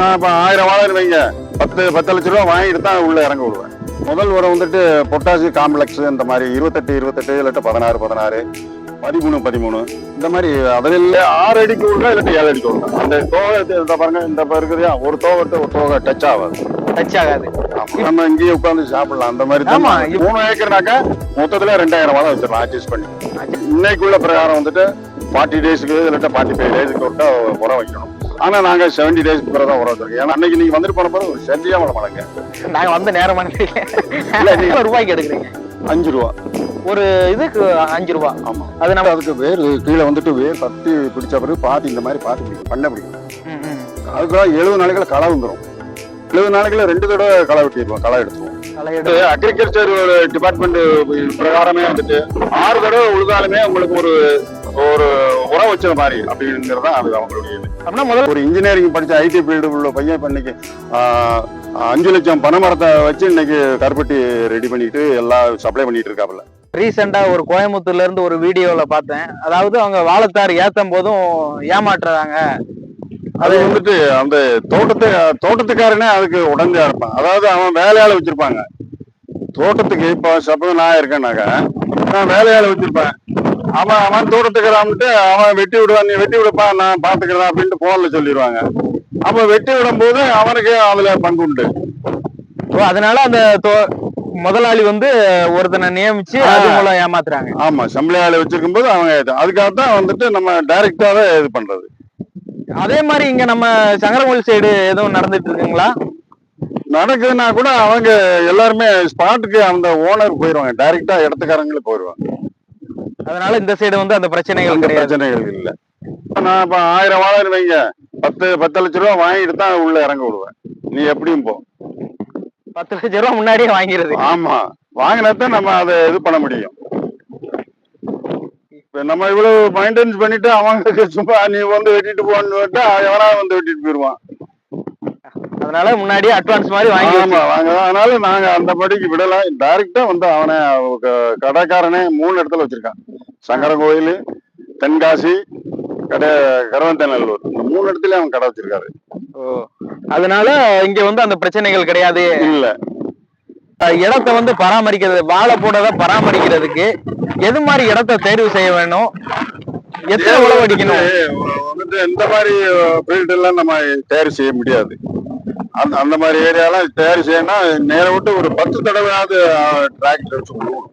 நான் இப்போ ஆயிரம் வாழை வைங்க பத்து பத்து லட்ச ரூபா வாங்கிட்டு தான் உள்ள இறங்க விடுவேன். முதல் உரம் வந்துட்டு பொட்டாசி காம்ப்ளெக்ஸ் இந்த மாதிரி இருபத்தெட்டு இருபத்தெட்டு இல்லாட்ட பதினாறு பதினாறு பதிமூணு பதிமூணு. இந்த மாதிரி அதில் ஆறு அடிக்கு விடுங்க இல்லாட்டி ஏழு அடிக்கு அந்த தோகை இந்த பாருங்க இந்த இருக்குதுயா ஒரு தோகை ஒரு தோகை டச் ஆகாது. டச் ஆகாது. நம்ம இங்கேயே உட்காந்து சாப்பிடலாம். அந்த மாதிரி தான். மூணு ஏக்கர்னாக்கா மொத்தத்துல ரெண்டாயிரம் வாழை வச்சிடலாம் அட்ஜஸ்ட் பண்ணி. இன்னைக்குள்ள பிரகாரம் வந்துட்டு ஃபார்ட்டி டேஸ்க்கு இல்லாட்டா ஃபார்ட்டி ஃபைவ் டேஸ்க்கு விட்டா உரம் வைக்கணும். ஆனா நாங்க செவன்டி டேஸ்க்கு பிறகு தான் வச்சிருக்கோம் ஏன்னா அன்னைக்கு நீங்க வந்துட்டு போன பிறகு சரியா வர மழைங்க நாங்க வந்த இல்ல, நீங்க- ரூபாய்க்கு எடுக்கிறீங்க. அஞ்சு ரூபா. ஒரு இதுக்கு அஞ்சு ரூபா. ஆமா. அது நம்ம அதுக்கு வேர் கீழே வந்துட்டு வேர் பத்தி பிடிச்ச பிறகு பாத்தி இந்த மாதிரி பாத்தி பிடிக்கும். பண்ண பிடிக்கும். ம், ம். அதுக்காக எழுபது நாளைக்குள்ள களை வந்துடும் எழுபது நாளைக்குள்ள ரெண்டு தடவை களை வெட்டிடுவோம் களை எடுத்துருவோம். களை எடு அக்ரிகல்ச்சர் டிபார்ட்மெண்ட் பிரகாரமே வந்துட்டு ஆறு தடவை உழுதாலுமே உங்களுக்கு ஒரு ஒரு உரம் வச்ச மாதிரி அப்படிங்கிறது தான் அது அவங்களுடைய இது. அப்படின்னா முதல்ல ஒரு இன்ஜினியரிங் படிச்ச ஐடி ஃபீல்டு உள்ள பையன் இப்ப இன்னைக்கு அஞ்சு லட்சம் பனைமரத்தை வச்சு இன்னைக்கு கருப்பட்டி ரெடி பண்ணிட்டு எல்லாம் சப்ளை பண்ணிட்டு இருக்காப்புல. ரீசெண்டா ஒரு கோயம்புத்தூர்ல இருந்து ஒரு வீடியோல பார்த்தேன். அதாவது அவங்க வாழைத்தார் ஏத்தும் போதும் ஏமாற்றுறாங்க. அது வந்துட்டு அந்த தோட்டத்து தோட்டத்துக்காரனே அதுக்கு உடஞ்சா இருப்பான் அதாவது அவன் வேலையாள வச்சிருப்பாங்க. தோட்டத்துக்கு இப்போ சப்போஸ் நான் இருக்கேன்னாக்க நான் வேலையாள வச்சிருப்பேன். அவன் அவன் தோட்டத்துக்காரன்ட்டு அவன் வெட்டி விடுவான் நீ வெட்டி விடுப்பா நான் பாத்துக்கிறேன் அப்படின்ட்டு போன்ல சொல்லிடுவாங்க அப்ப வெட்டி விடும்போது அவனுக்கு அதுல பங்கு உண்டு. அதனால அந்த முதலாளி வந்து ஒருத்தனை நியமிச்சு அது. மூலம் ஏமாத்துறாங்க. ஆமா சம்பளையாள வச்சிருக்கும் போது அவங்க அதுக்காக தான் வந்துட்டு நம்ம டைரக்டாவே இது பண்றது. அதே மாதிரி இங்க நம்ம சங்கரங்கோயில் சைடு எதுவும் நடந்துட்டு இருக்குங்களா நடக்குதுன்னா கூட அவங்க எல்லாருமே ஸ்பாட்டுக்கு அந்த ஓனர் போயிடுவாங்க டைரக்டா இடத்துக்காரங்களே போயிடுவாங்க அதனால இந்த சைடு வந்து அந்த பிரச்சனைகள் பிரச்சனைகள் இல்ல. நான் இப்ப ஆயிரம் வாழை வைங்க. பத்து பத்து லட்ச ரூபா வாங்கிட்டு தான் உள்ள இறங்க விடுவேன். நீ எப்படியும் போ. பத்து லட்சம் ரூபா முன்னாடியே வாங்கிறது ஆமா. வாங்கினாதான் நம்ம அதை இது பண்ண முடியும். இப்ப நம்ம இவ்வளவு மெயின்டைன்ஸ் பண்ணிட்டு அவங்க சும்மா நீ வந்து வெட்டிட்டு போன்னு எவனா வந்து வெட்டிட்டு போயிருவான்? அதனால முன்னாடியே அட்வான்ஸ் மாதிரி வாங்கி வாங்க. அதனால நாங்க அந்த படிக்கு விடலாம் டைரக்டா வந்து அவனை கடைக்காரனே மூணு இடத்துல வச்சிருக்கான். சங்கரன் கோயில் தென்காசி கடை கருவந்தநல்லூர். இந்த மூணு இடத்துல அவன் கடை வச்சிருக்காரு. ஓ. அதனால இங்க வந்து அந்த பிரச்சனைகள் கிடையாது. இல்ல. இடத்தை வந்து பராமரிக்கிறது வாழை போடதை பராமரிக்கிறதுக்கு எது மாதிரி இடத்தை தேர்வு செய்ய வேணும்? எத்தனை உழவு அடிக்கணும்? வந்துட்டு இந்த மாதிரி ஃபீல்டு எல்லாம் நம்ம தயார் செய்ய முடியாது. அந்த அந்த மாதிரி ஏரியாலாம் தயார் செய்யணும்னா நேர விட்டு ஒரு பத்து தடவையாவது டிராக்டர் வச்சு விடுவோம்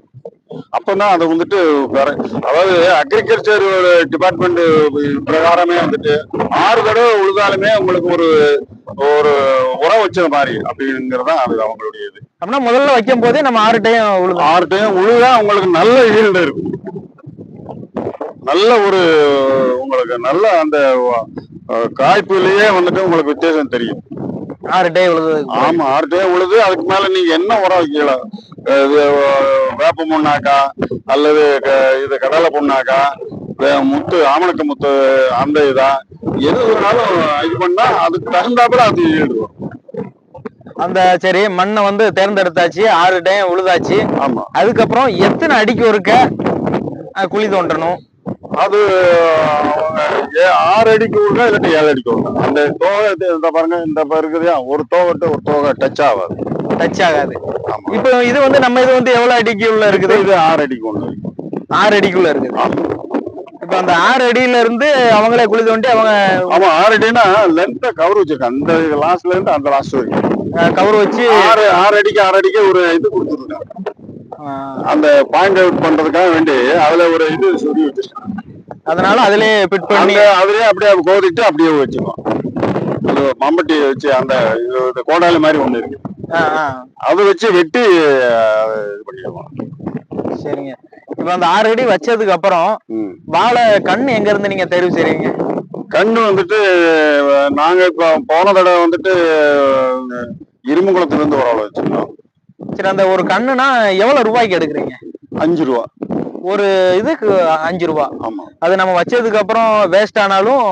அப்பதான் அதை வந்துட்டு வேற அதாவது அக்ரிகல்ச்சர் டிபார்ட்மெண்ட் பிரகாரமே வந்துட்டு ஆறு தடவை உழுதாலுமே உங்களுக்கு ஒரு ஒரு உரம் வச்ச மாதிரி அப்படிங்கிறது அது அவங்களுடைய இது. அப்படின்னா முதல்ல வைக்கும் போதே நம்ம ஆறு டைம் ஆறு டைம் உழுதா உங்களுக்கு நல்ல ஈல்டு இருக்கும். நல்ல ஒரு உங்களுக்கு நல்ல அந்த காய்ப்புலயே வந்துட்டு உங்களுக்கு வித்தியாசம் தெரியும். ஆறு டைம் உழுது. ஆமா ஆறு டைம் உழுது அதுக்கு மேல நீங்க என்ன உரம் வைக்கலாம் இது, வேப்ப முன்னாக்கா அல்லது இது கடலை புண்ணாக்கா முத்து ஆமணக்கு முத்து அந்த இதா? எது வேணாலும் இது பண்ணா அதுக்கு தகுந்தாப்புல அது ஈல்டு வரும் அந்த சரி மண்ணை வந்து தேர்ந்தெடுத்தாச்சு ஆறு டைம் உழுதாச்சு. ஆமா. அதுக்கப்புறம் எத்தனை அடிக்கு ஒருக்க குழி தோண்டணும் அது ஆறு அடிக்கு விடுங்க இல்லாட்டி ஏழு அடிக்கு விடுங்க அந்த தோகை இந்த பாருங்க இந்த இருக்குதுயா ஒரு தோகட்டு ஒரு தோகை டச் ஆகாது. டச் ஆகாது. இப்போ இது வந்து நம்ம இது வந்து எவ்வளவு அடிக்கு உள்ள இருக்குது? இது ஆறு அடிக்கு ஒண்ணு. ஆறு அடிக்குள்ள இருக்குது. இப்ப அந்த ஆறு அடியில இருந்து அவங்களே குழி தோண்டி அவங்க ஆமா ஆறு அடினா லென்த்தா கவர் வச்சிருக்கேன் அந்த லாஸ்ட்ல இருந்து அந்த லாஸ்ட் வரைக்கும். கவர் வச்சு ஆறு ஆறு அடிக்கு ஆறு அடிக்கு ஒரு இது கொடுத்துருக்காங்க. அந்த பாயிண்ட் அவுட் பண்றதுக்காக வேண்டி அதுல ஒரு இது சொல்லி வச்சிருக்காங்க. அதனால அதுலயே ஃபிட் பண்ணி அதுலயே அப்படியே கோதிட்டு அப்படியே வச்சுக்குவோம் அது மம்பட்டி வச்சு அந்த கோடாலி மாதிரி ஒண்ணு இருக்கு. அதை வச்சு வெட்டி இது பண்ணிடுவோம். சரிங்க. இப்ப அந்த ஆறு அடி வச்சதுக்கு அப்புறம். வாழை கண் எங்க இருந்து நீங்க தேர்வு செய்றீங்க? கண்ணு வந்துட்டு நாங்க இப்போ போன தடவை வந்துட்டு அஹ், இரும்புக்குளத்துல இருந்து ஒரு ஆள் வச்சிருந்தோம். சரி அந்த ஒரு கண்ணுனா எவ்வளவு ரூபாய்க்கு எடுக்கிறீங்க? அஞ்சு ரூபா. ஒரு இதுக்கு அஞ்சு ரூபா. ஆமா. அது நம்ம வச்சதுக்கு அப்புறம் வேஸ்ட் ஆனாலும்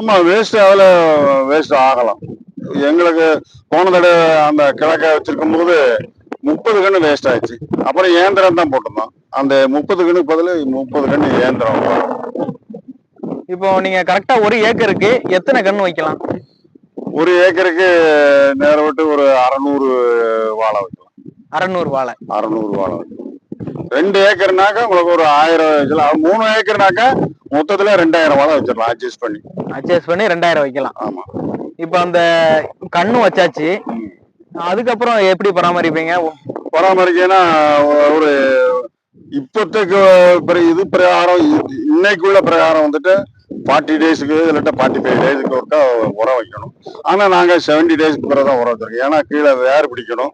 ஆமா வேஸ்ட் அதுல வேஸ்ட் ஆகலாம். எங்களுக்கு போன தடவை அந்த கிழக்க வச்சிருக்கும் போது முப்பது கண்ணு வேஸ்ட் ஆயிடுச்சு. அப்புறம் இயந்திரம் தான் போட்டிருந்தோம். அந்த முப்பது கண்ணுக்கு பதிலு முப்பது கண்ணு இயந்திரம். இப்போ நீங்க கரெக்டா ஒரு ஏக்கருக்கு எத்தனை கண்ணு வைக்கலாம்? ஒரு ஏக்கருக்கு நேர விட்டு ஒரு அறநூறு வாழை வைக்கலாம். அறநூறு வாழை. அறநூறு வாழை. வைக்கலாம் ரெண்டு ஏக்கர்னாக்கா உங்களுக்கு ஒரு ஆயிரம் வச்சுக்கலாம் மூணு ஏக்கர்னாக்கா மொத்தத்துல ரெண்டாயிரம் வாழை வச்சிடலாம் அட்ஜஸ்ட் பண்ணி. அட்ஜஸ்ட் பண்ணி ரெண்டாயிரம் வைக்கலாம். ஆமா. இப்போ அந்த கண்ணும் வச்சாச்சு. அதுக்கப்புறம் எப்படி பராமரிப்பீங்க? பராமரிக்கனா ஒரு இப்போதைக்கு பிர- இது பிரகாரம் இன்னைக்குள்ள பிரகாரம் வந்துட்டு ஃபார்ட்டி டேஸ்க்கு இல்லாட்டா ஃபார்ட்டி ஃபைவ் டேஸ்க்கு ஒருக்கா உரம் வைக்கணும். ஆனா நாங்க செவன்டி டேஸ்க்கு பிறகு தான் உரம் வச்சிருக்கோம். ஏன்னா கீழே வேர் பிடிக்கணும்.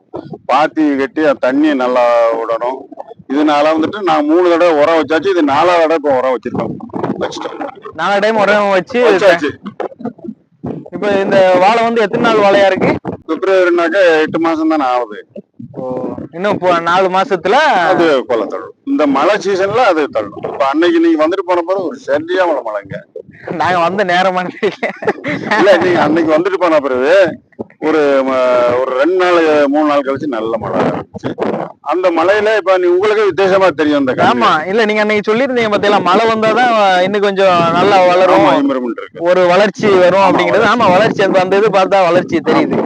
பாத்தி கட்டி அது தண்ணி நல்லா விடணும். இதனால வந்துட்டு நான் மூணு தடவை உரம் வச்சாச்சு. இது நாலாவது தடவை உரம் வச்சிருக்கோம். வச்சுட்டோம் நாலு டைம் உரம் வச்சு வச்சாச்சு. இப்போ இந்த வாழை வந்து எத்தனை நாள் வாழையா இருக்கு? பிப்ரவரினாக்கா எட்டு மாசம் தானே ஆகுது இன்னும் நாலு மாசத்துல? அது கொலை தள்ளும். இந்த மழை சீசன்ல அது தள்ளும். இப்ப அன்னைக்கு நீங்க வந்துட்டு போன பிறகு ஒரு சரியான மழைங்க. நாங்க வந்த நேரமான இல்ல நீங்க அன்னைக்கு வந்துட்டு போன பிறகு ஒரு ஒரு ரெண்டு நாள் மூணு நாள் கழிச்சு நல்ல மழை அந்த மழையில இப்ப நீ உங்களுக்கு வித்தியாசமா தெரியும் அந்த ஆமா இல்ல நீங்க அன்னைக்கு சொல்லியிருந்தீங்க பாத்தீங்களா மழை வந்தாதான் இன்னும் கொஞ்சம் நல்லா வளரும். ஒரு வளர்ச்சி வரும் அப்படிங்கிறது. ஆமா வளர்ச்சி. அந்த அந்த இது பார்த்தா வளர்ச்சி தெரியுது.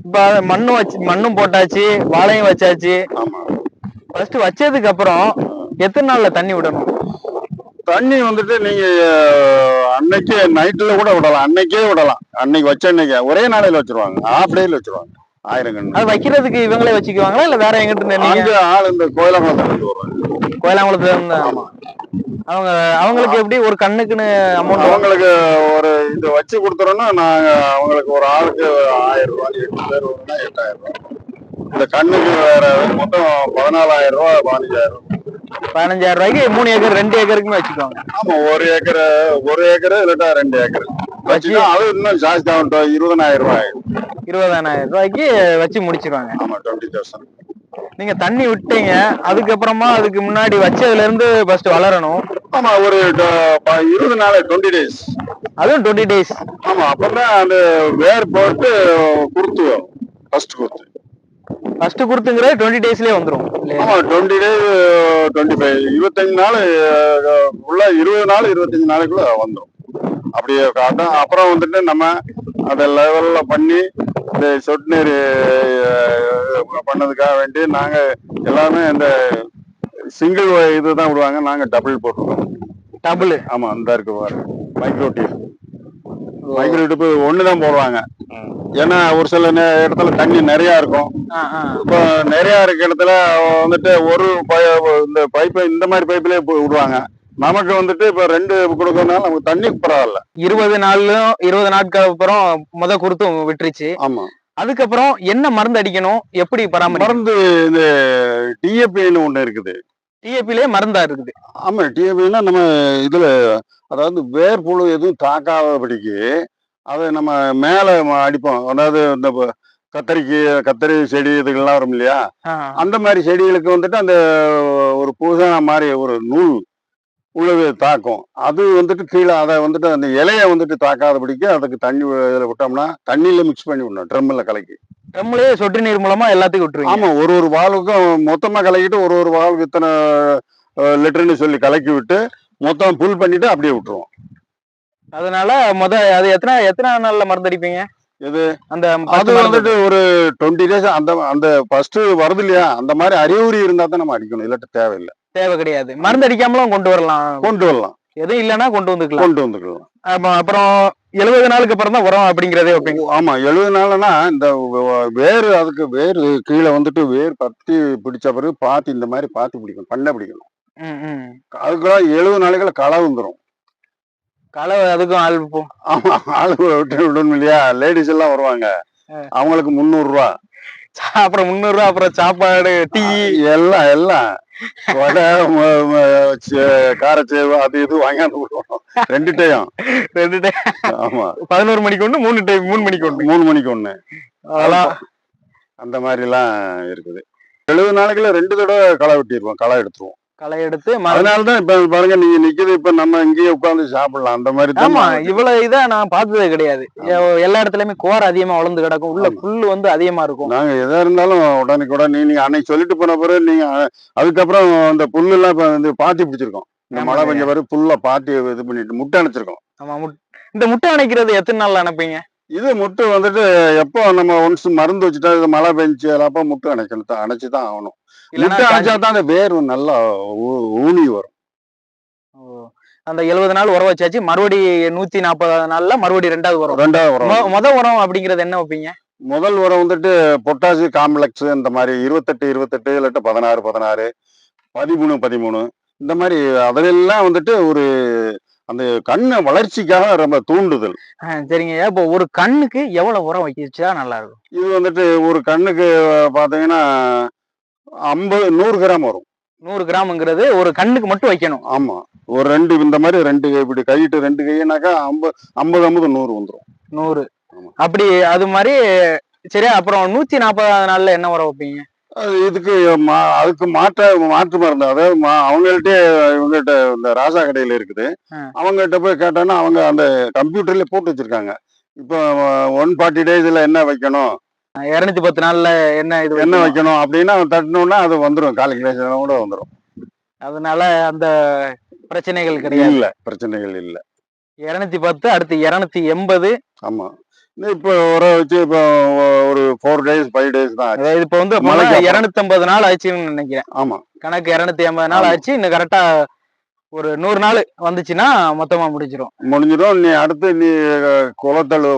இப்ப மண்ணும் வச்சு மண்ணும் போட்டாச்சு வாழையும் வச்சாச்சு. ஆமா. ஃபர்ஸ்ட் வச்சதுக்கு அப்புறம் எத்தனை நாள்ல தண்ணி விடணும்? தண்ணி வந்துட்டு நீங்க அன்னைக்கே நைட்ல கூட விடலாம். அன்னைக்கே விடலாம். அன்னைக்கு வச்ச அன்னைக்கு. ஒரே நாளையில வச்சிருவாங்க. ஹாஃப் டேல வச்சிருவாங்க. ஆயிரம் கண்ணு. அது வைக்கிறதுக்கு இவங்களே வச்சுக்குவாங்களா? இல்ல வேற எங்கிட்ட இருந்து அங்க ஆள் இந்த கோயிலங்குளத்துல இருந்து வருவாங்க. கோயிலாங்குளத்துல இருந்து? ஆமா. அவங்க அவங்களுக்கு எப்படி ஒரு கண்ணுக்குன்னு அமௌண்ட் அவங்களுக்கு ஒரு இது வச்சு கொடுத்துறோம்னா நாங்க அவங்களுக்கு ஒரு ஆளுக்கு ஆயிரம் ரூபாய் எட்டு பேர் வரும்னா எட்டாயிரம் ரூபாய். இந்த கண்ணுக்கு வேற மொத்தம் பதினாலாயிரம் ரூபாய் பதினஞ்சாயிரம் ரூபாய். பதினஞ்சாயிரம் ரூபாய்க்கு மூணு ஏக்கர் ரெண்டு ஏக்கருக்குமே வச்சுக்குவாங்க ஆமா ஒரு ஏக்கர் ஒரு ஏக்கர் இல்லாட்டா ரெண்டு ஏக்கர். வச்சுன்னா அது இன்னும் ஜாஸ்தி ஆகும் இருபதனாயிரம் ரூபாய் இருபதாயிரம் ரூபாய்க்கு வச்சு முடிச்சிருவாங்க. ஆமா டுவெண்ட்டி தௌசண்ட் நீங்க தண்ணி விட்டீங்க அதுக்கப்புறமா அதுக்கு முன்னாடி வச்சதுல இருந்து ஃபர்ஸ்ட் வளரணும். ஆமா ஒரு இருபது நாள் டுவெண்ட்டி டேஸ் அதுவும் டுவெண்ட்டி டேஸ் ஆமா அப்பதான் அந்த வேர் போட்டு குருத்து வரும் ஃபர்ஸ்ட் குருத்து ஃபர்ஸ்ட் கொடுத்துங்கிறது டுவெண்ட்டி டேஸ்லயே வந்துரும். ஆமா டுவெண்ட்டி டேஸ் டுவெண்ட்டி ஃபைவ் இருபத்தஞ்சு நாள் உள்ள இருபது நாள் இருபத்தஞ்சு நாளைக்குள்ள வந்துடும் அப்படியே காட்டும் அப்புறம் வந்துட்டு நம்ம அதை லெவல்ல பண்ணி இந்த சொட்டு நீர் பண்ணதுக்காக வேண்டி நாங்க எல்லாமே இந்த சிங்கிள் இதுதான் விடுவாங்க நாங்க டபுள் போட்டிருக்கோம். டபுள் ஆமா இந்த இருக்கு பாருங்க மைக்ரோ டியூப் மைக்ரோ டியூப் ஒண்ணுதான் போடுவாங்க. ஏன்னா ஒரு சில இடத்துல தண்ணி நிறைய இருக்கும். இப்போ நிறைய இருக்க இடத்துல வந்துட்டு ஒரு இந்த பைப்பு இந்த மாதிரி பைப்லயே விடுவாங்க. நமக்கு வந்துட்டு இப்ப ரெண்டு கொடுக்கறதுனால நமக்கு தண்ணி பரவாயில்ல. இருபது நாள்லயும் இருபது நாட்கள் அப்புறம் முத கொடுத்து விட்டுருச்சு. ஆமா. அதுக்கப்புறம் என்ன மருந்து அடிக்கணும்? எப்படி பராமரி மருந்து இந்த டிஏபின்னு ஒண்ணு இருக்குது. டிஏபிலே மருந்தா இருக்குது. ஆமா டிஏபின்னா நம்ம இதுல அதாவது வேர்ப்புழு எதுவும் தாக்காதபடிக்கு அதை நம்ம மேல அடிப்போம். அதாவது இந்த கத்தரிக்கு கத்தரி செடி இதுகள்லாம் வரும் இல்லையா? அந்த மாதிரி செடிகளுக்கு வந்துட்டு அந்த ஒரு பூசண மாதிரி ஒரு நூல் உள்ளது தாக்கும். அது வந்துட்டு கீழே அதை வந்துட்டு அந்த இலைய வந்துட்டு தாக்காதபடிக்கு அதுக்கு தண்ணி இதில் விட்டோம்னா தண்ணியில மிக்ஸ் பண்ணி விடணும் ட்ரம்மில் கலக்கி. நம்மளே சொட்டு நீர் மூலமா எல்லாத்துக்கும் விட்டுருவீங்க. ஆமா ஒரு ஒரு வாளுக்கும் மொத்தமா கலக்கிட்டு ஒரு ஒரு வாளுக்கு இத்தனை லிட்டர்னு சொல்லி கலக்கி விட்டு மொத்தம் புல் பண்ணிட்டு அப்படியே விட்டுருவோம். அதனால முத அது எத்தனை எத்தனை நாள்ல மருந்து அடிப்பீங்க? எது? அந்த அது வந்துட்டு ஒரு டுவெண்ட்டி டேஸ் அந்த அந்த ஃபர்ஸ்ட் வருது இல்லையா? அந்த மாதிரி அறிகுறி இருந்தா தான் நம்ம அடிக்கணும் இல்லாட்டி தேவையில்லை. தேவை கிடையாது. மருந்து அடிக்காமலும் கொண்டு வரலாம். கொண்டு வரலாம். எதுவும் இல்லைன்னா கொண்டு வந்துக்கலாம். கொண்டு வந்துக்கலாம். ஆமா, அப்புறம் எழுபது நாளுக்கு அப்புறம் தான் உரம் அப்படிங்கறதே வைப்பீங்க. ஆமா எழுபது நாள்னா இந்த வ- வேர் அதுக்கு வேர் கீழே வந்துட்டு வேர் பத்தி பிடிச்ச பிறகு பாத்தி இந்த மாதிரி பாத்தி பிடிக்கணும் பண்ணை பிடிக்கணும். அதுக்கெல்லாம் எழுபது நாளைக்குள்ள களை வந்துடும் களை அதுக்கும் ஆள் ஆமா ஆளு விட்டு விடணும் இல்லையா? லேடிஸ் எல்லாம் வருவாங்க. அவங்களுக்கு முந்நூறு ரூபா. அப்புறம் முந்நூறு ரூபா அப்புறம் சாப்பாடு டீ. எல்லாம் எல்லாம். வடை காரச்சேவு அது இது வாங்கியாந்து விடுவோம். ரெண்டு டைம் ரெண்டு டைம் ஆமா. பதினோரு மணிக்கு ஒண்ணு மூணு டைம் மூணு மணிக்கு ஒண்ணு. மூணு மணிக்கு ஒண்ணு. அதெல்லாம் அந்த மாதிரி எல்லாம் இருக்குது. எழுபது நாளைக்குள்ள ரெண்டு தடவை களை வெட்டிடுவோம் களை எடுத்துருவோம். களை எடுத்து அதனாலதான் இப்ப பாருங்க நீங்க நிக்குது இப்ப நம்ம இங்கேயே உட்கார்ந்து சாப்பிடலாம். அந்த மாதிரி ஆமா இவ்வளவு இதா நான் பார்த்ததே கிடையாது. எல்லா இடத்துலயுமே கோர அதிகமா வளர்ந்து கிடக்கும். உள்ள. புல்லு வந்து அதிகமா இருக்கும். நாங்க எதா இருந்தாலும் உடனே கூட நீ நீங்க அன்னைக்கு சொல்லிட்டு போன பிறகு நீங்க அதுக்கப்புறம் இந்த புல்லு எல்லாம் இப்ப வந்து பாத்தி பிடிச்சிருக்கோம். இந்த மழை. பெஞ்ச பிறகு புல்ல பாத்தி இது பண்ணிட்டு முட்டை அணைச்சிருக்கோம். ஆமா இந்த முட்டை அணைக்கிறது எத்தனை நாள்ல அனுப்பீங்க இது முட்டு வந்துட்டு எப்போ நம்ம ஒன்ஸ் மருந்து வச்சுட்டா இது மழை பெஞ்சு அப்போ முட்டு அணைக்கணும். தான் அணைச்சு தான் ஆகணும். முட்டு அணைச்சா தான் அந்த வேர் நல்லா ஊனி வரும். அந்த எழுபது நாள் உரம் வச்சாச்சு. மறுபடி நூத்தி நாற்பதாவது நாள்ல மறுபடி ரெண்டாவது உரம். ரெண்டாவது உரம் மொ- முத உரம் அப்படிங்கறது என்ன வைப்பீங்க? முதல் உரம் வந்துட்டு பொட்டாசி காம்ப்ளெக்ஸ் இந்த மாதிரி இருபத்தெட்டு இருபத்தெட்டு இல்லாட்ட பதினாறு பதினாறு பதிமூணு பதிமூணு இந்த மாதிரி அதிலெல்லாம் வந்துட்டு ஒரு அந்த கண்ணு வளர்ச்சிக்காக ரொம்ப தூண்டுதல். சரிங்க. இப்போ ஒரு கண்ணுக்கு எவ்வளவு உரம் வைக்கிச்சா நல்லா இருக்கும் இது வந்துட்டு ஒரு கண்ணுக்கு பாத்தீங்கன்னா ஐம்பது நூறு கிராம் வரும். நூறு கிராம்ங்கிறது ஒரு கண்ணுக்கு மட்டும் வைக்கணும். ஆமா. ஒரு ரெண்டு இந்த மாதிரி ரெண்டு கை இப்படி கையிட்டு ரெண்டு கையினாக்கா ஐம்பது ஐம்பது ஐம்பது நூறு வந்துடும் நூறு. அப்படி அது மாதிரி சரியா அப்புறம் நூத்தி நாற்பதாவது நாள்ல என்ன உரம் வைப்பீங்க? இதுக்கு மா- அதுக்கு மாற்ற மாற்று மருந்து. அதாவது மா- அவங்கள்ட்ட இவங்ககிட்ட இந்த ராசா கடையில இருக்குது. அவங்ககிட்ட போய் கேட்டோன்னா அவங்க அந்த கம்ப்யூட்டர்ல போட்டு வச்சிருக்காங்க. இப்போ ஒன் ஃபார்ட்டி டேஸ்ல என்ன வைக்கணும்? இருநூத்தி பத்து நாள்ல என்ன இது என்ன வைக்கணும்? அப்படின்னு அவன் தட்டினோன்னா அது வந்துடும் கால்குலேஷன் கூட வந்துடும் அதனால அந்த பிரச்சனைகள் கிடையாது. இல்ல பிரச்சனைகள் இல்ல. இருநூத்தி பத்து அடுத்து இருநூத்தி எண்பது. ஆமா. இன்னும் இப்போ உர வச்சு இப்போ ஒரு ஃபோர் டேஸ் ஃபைவ் டேஸ் தான் இப்ப வந்து மழைக்கு அப்புறம். இருநூத்தி ஐம்பது நாள் ஆச்சுன்னு நினைக்கிறேன். ஆமா. கணக்கு இருநூத்தி ஐம்பது நாள். ஆச்சு இன்னும் கரெக்டா ஒரு நூறு நாள் வந்துச்சுன்னா மொத்தமா முடிஞ்சிரும். முடிஞ்சிடும் நீ அடுத்து நீ குளத்தழு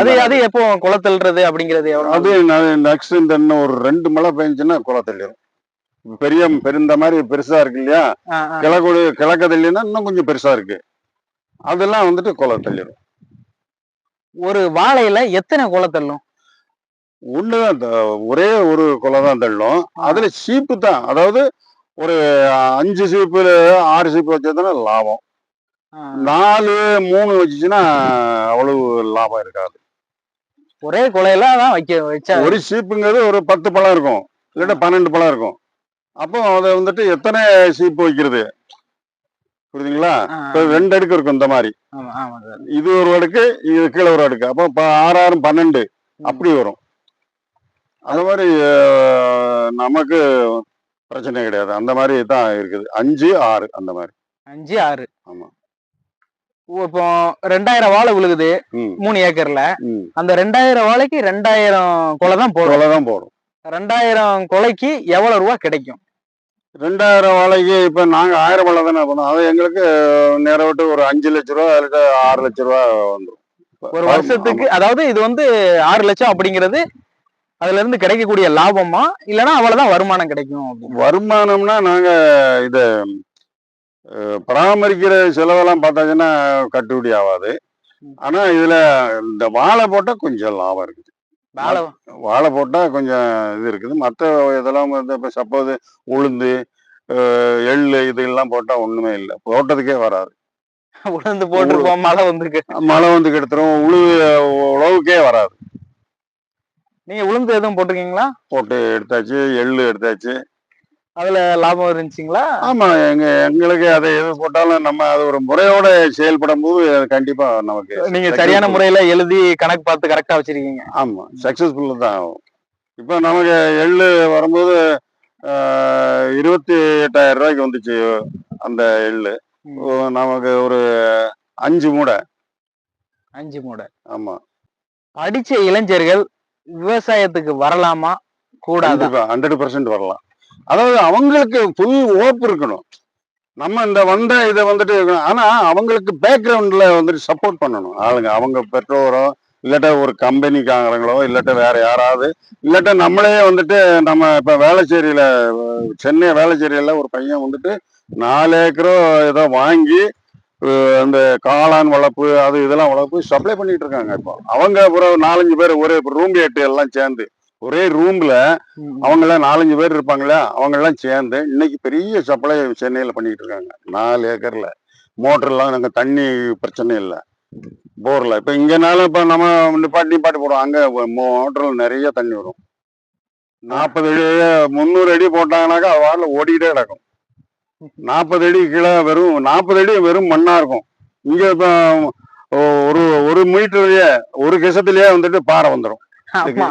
அது. அது எப்போ குளத்தல்றது அப்படிங்கிறது எவ்வளவு அது நெக்ஸ்ட் இந்த இன்னும் ஒரு ரெண்டு மழை பெஞ்சுன்னா குளத்தள்ளிடும் பெரிய பெருந்த மாதிரி பெருசா இருக்கு இல்லையா. கிழக்கு கிழக்க தள்ளினா இன்னும் கொஞ்சம் பெருசா இருக்கு. அதெல்லாம் வந்துட்டு குள தள்ளிடும் ஒரு வாழையில எத்தனை குளத்தள்ளும் ஒண்ணுதான் த- ஒரே ஒரு குலை தான் தள்ளும். அதுல சீப்பு தான். அதாவது ஒரு அஞ்சு சீப்பு ஆறு சீப்பு வச்சதுன்னா லாபம். நாலு மூணு வச்சுச்சுன்னா அவ்வளவு லாபம் இருக்காது. ஒரே குலையில தான் வைக்க வச்சா. ஒரு சீப்புங்கிறது ஒரு பத்து பழம் இருக்கும். இல்லாட்டா பன்னெண்டு பழம் இருக்கும். அப்போ அதை வந்துட்டு எத்தனை சீப்பு வைக்கிறது? புரியுதுங்களா? இப்போ ரெண்டு அடுக்கு இருக்கும் இந்த மாதிரி. இது ஒரு அடுக்கு இது கீழே ஒரு அடுக்கு. அப்போ இப்போ ஆறு ஆறு பன்னெண்டு அப்படி வரும். அந்த மாதிரி நமக்கு பிரச்சனை கிடையாது. அந்த மாதிரி தான் இருக்குது. அஞ்சு ஆறு அந்த மாதிரி. அஞ்சு ஆறு. ஆமா. ஓ, இப்போ ரெண்டாயிரம் வாழை விழுகுது மூணு ஏக்கர்ல. அந்த ரெண்டாயிரம் வாழைக்கு ரெண்டாயிரம் கொலை தான் போடும். கொலை தான் போடும். ரெண்டாயிரம் கொலைக்கு எவ்வளவு ரூபா கிடைக்கும்? ரெண்டாயிரம் வாழைக்கு இப்போ நாங்கள் ஆயிரம் வாழை தானே பண்ணோம். அது எங்களுக்கு நேரம் விட்டு ஒரு அஞ்சு லட்ச ரூபா இல்லாட்டா ஆறு லட்ச ரூபா வந்துடும் ஒரு வருஷத்துக்கு அதாவது இது வந்து ஆறு லட்சம் அப்படிங்கிறது அதுல இருந்து கிடைக்கக்கூடிய லாபமா? இல்லைன்னா அவ்வளவுதான் வருமானம் கிடைக்கும். வருமானம்னா நாங்க இத பராமரிக்கிற செலவெல்லாம் பார்த்தாச்சுன்னா கட்டுப்படி ஆகாது. ஆனா இதுல இந்த வாழை போட்டா கொஞ்சம் லாபம் இருக்குது. வாழை வாழை போட்டா கொஞ்சம் இது இருக்குது. மற்ற இதெல்லாம் வந்து இப்போ சப்போஸ் உளுந்து எள்ளு இதெல்லாம் போட்டா ஒண்ணுமே இல்லை. போட்டதுக்கே வராது. உளுந்து போட்டிருப்போம் மழை வந்திருக்கு. மழை வந்து கெடுத்துரும். உழு உழவுக்கே வராது. நீங்க உளுந்து எதுவும் போட்டிருக்கீங்களா? போட்டு எடுத்தாச்சு எள்ளு எடுத்தாச்சு. அதுல லாபம் இருந்துச்சுங்களா? ஆமா எங்க எங்களுக்கு அதை எது போட்டாலும் நம்ம அது ஒரு முறையோட செயல்படும் போது அது கண்டிப்பா நமக்கு நீங்க. சரியான முறையில எழுதி கணக்கு பார்த்து கரெக்டா வச்சிருக்கீங்க. ஆமா சக்சஸ்ஃபுல் தான். ஆகும் இப்போ நமக்கு எள்ளு வரும்போது இருபத்தி எட்டாயிரம் ரூபாய்க்கு வந்துச்சு அந்த எள்ளு. நமக்கு ஒரு அஞ்சு மூடை. அஞ்சு மூடை. ஆமா. படிச்ச இளைஞர்கள் விவசாயத்துக்கு வரலாமா? கூடாதா? ஹண்ட்ரட் பர்சன்ட் வரலாம். அதாவது அவங்களுக்கு ஃபுல் ஓப்பு இருக்கணும். நம்ம இந்த வந்த இதை வந்துட்டு இருக்கணும். ஆனா அவங்களுக்கு பேக்ரவுண்ட்ல வந்துட்டு சப்போர்ட் பண்ணணும். ஆளுங்க அவங்க பெற்றோரோ இல்லாட்ட ஒரு கம்பெனிக்காரங்களோ இல்லாட்ட வேற யாராவது இல்லாட்ட நம்மளே வந்துட்டு நம்ம இப்ப வேளச்சேரியில சென்னை வேளச்சேரியில ஒரு பையன் வந்துட்டு நாலு ஏக்கரோ ஏதோ வாங்கி அந்த காளான் வளர்ப்பு அது இதெல்லாம் வளர்ப்பு சப்ளை பண்ணிட்டு இருக்காங்க இப்போ. அவங்க ஒரு நாலஞ்சு பேர் ஒரே ரூம் எட்டு எல்லாம் சேர்ந்து. ஒரே ரூம்ல. அவங்க எல்லாம் நாலஞ்சு பேர் இருப்பாங்களா அவங்க எல்லாம் சேர்ந்து இன்னைக்கு பெரிய சப்ளை சென்னையில பண்ணிட்டு இருக்காங்க. நாலு ஏக்கர்ல. மோட்டர்லாம் நாங்க தண்ணி பிரச்சனை இல்லை. போர்ல இப்ப இங்கனாலும் இப்ப நம்ம நிப்பாட்டி நிப்பாட்டி போடுவோம். அங்க மோட்டர்ல நிறைய தண்ணி வரும். நாற்பது அடி முந்நூறு அடி போட்டாங்கன்னாக்கா அது வாரில் ஓடிக்கிட்டே கிடக்கும். நாற்பது அடி கீழே வெறும் நாற்பது அடி வெறும் மண்ணா இருக்கும். இங்க இப்ப ஒரு ஒரு மீட்டர்லயே ஒரு கிசத்துலயே வந்துட்டு பாறை வந்துடும் ஆமா.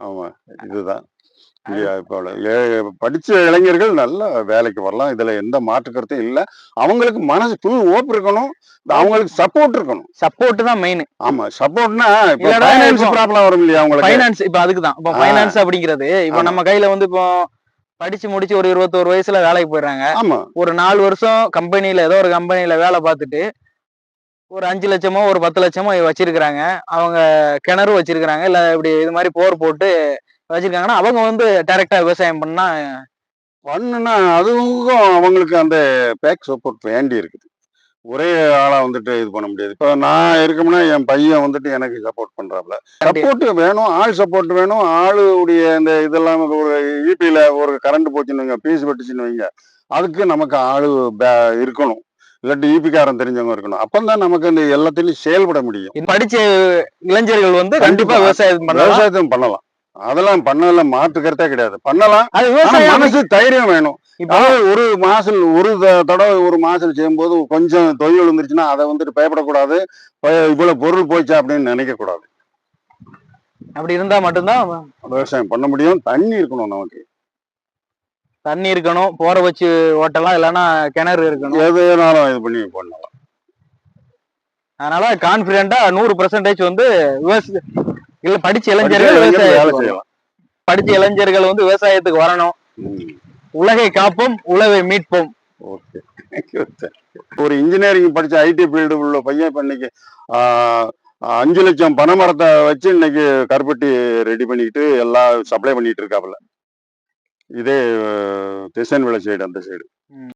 ஆமா. இதுதான். இப்போ படிச்ச இளைஞர்கள் நல்ல வேலைக்கு வரலாம். இதுல எந்த மாற்று கருத்தும் இல்ல. அவங்களுக்கு மனசு புல் ஓப்பு இருக்கணும். அவங்களுக்கு சப்போர்ட் இருக்கணும். சப்போர்ட் தான் மெயின் ஆமா. சப்போர்ட்னா இப்போ ஃபைனான்ஸ் இப்போ- ப்ராப்ளம் வரும் இல்லையா அவங்களுக்கு ஃபைனான்ஸ் இப்ப அதுக்குதான். இப்போ ஆ. ஃபைனான்ஸ் அப்படிங்கிறது இப்போ. நம்ம கையில வந்து இப்போ படிச்சு முடிச்சு ஒரு இருபத்தோரு வயசுல வேலைக்கு போயிடுறாங்க. ஆமா. ஒரு நாலு வருஷம் கம்பெனில ஏதோ ஒரு கம்பெனில வேலை பார்த்துட்டு ஒரு அஞ்சு லட்சமோ ஒரு பத்து லட்சமோ வச்சிருக்கிறாங்க. அவங்க கிணறு வச்சிருக்கிறாங்க. இல்ல இப்படி இது மாதிரி போர் போட்டு வச்சிருக்காங்கன்னா அவங்க வந்து டைரக்டா விவசாயம் பண்ணா பண்ணுனா அதுவும் அவங்களுக்கு அந்த பேக் சப்போர்ட் வேண்டி இருக்குது. ஒரே ஆளா வந்துட்டு இது பண்ண முடியாது. இப்போ நான் இருக்கோம்னா என் பையன் வந்துட்டு எனக்கு சப்போர்ட் பண்றாப்ல. சப்போர்ட் வேணும் ஆள் சப்போர்ட் வேணும். ஆளுடைய இந்த இதெல்லாம் ஒரு ஈபியில ஒரு கரண்ட் போச்சுன்னு வைங்க பீஸ் வெட்டுச்சுன்னு வைங்க அதுக்கு நமக்கு ஆளு இருக்கணும். இல்லாட்டி ஈபிக்காரன் தெரிஞ்சவங்க இருக்கணும். அப்பந்தான் நமக்கு இந்த எல்லாத்துலயும் செயல்பட முடியும். படிச்ச இளைஞர்கள் வந்து கண்டிப்பா. விவசாயம் பண்ணலாம். விவசாயத்தையும் பண்ணலாம். அதெல்லாம் பண்ணலாம் மாற்றுக்கிறதே கிடையாது. பண்ணலாம். மனசு தைரியம் வேணும். ஒரு மாசல் ஒரு தடவை ஒரு மாசல் செய்யும்போது கொஞ்சம் தொய்வு விழுந்துருச்சுன்னா அதை வந்துட்டு பயப்படக்கூடாது. பய- இவ்வளவு பொருள் போச்சா அப்படின்னு நினைக்க கூடாது அப்படி இருந்தா மட்டும்தான் விவசாயம் பண்ண முடியும். தண்ணி இருக்கணும் நமக்கு. தண்ணி இருக்கணும் போற வச்சு ஓட்டலாம் இல்லைன்னா கிணறு இருக்கணும். எதுனாலும் இது பண்ணி பண்ணலாம் அதனால கான்பிடண்டா நூறு பெர்சன்டேஜ் வந்து இல்ல படிச்ச இளைஞர்கள் படிச்ச இளைஞர்கள் வந்து விவசாயத்துக்கு வரணும். உலகை காப்போம் உழவை மீட்போம். ஓகே. ஒரு இன்ஜினியரிங் படிச்ச ஐடி ஃபீல்டு உள்ள பையன் இப்ப இன்னைக்கு அஞ்சு லட்சம் பனை மரத்தை வச்சு இன்னைக்கு கருப்பட்டி ரெடி பண்ணிக்கிட்டு எல்லாம் சப்ளை பண்ணிட்டு இருக்காப்புல. இதே திசன் விளை சைடு அந்த சைடு